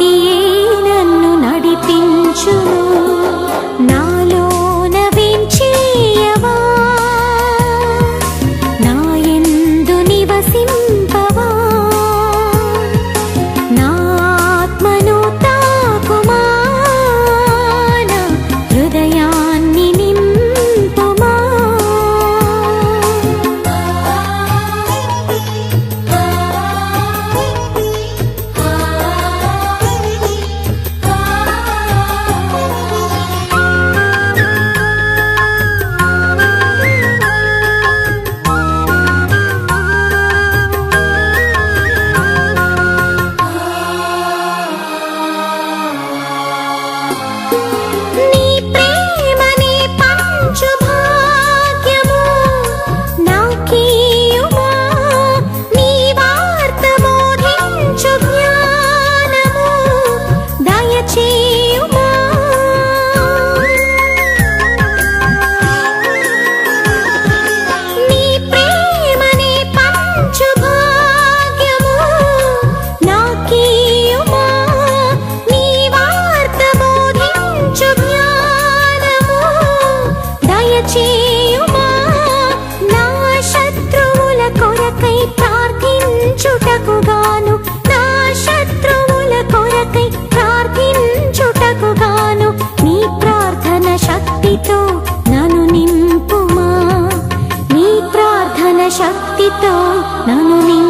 నీతియే నన్ను నడిపించు. శక్తితో నన్ను నీ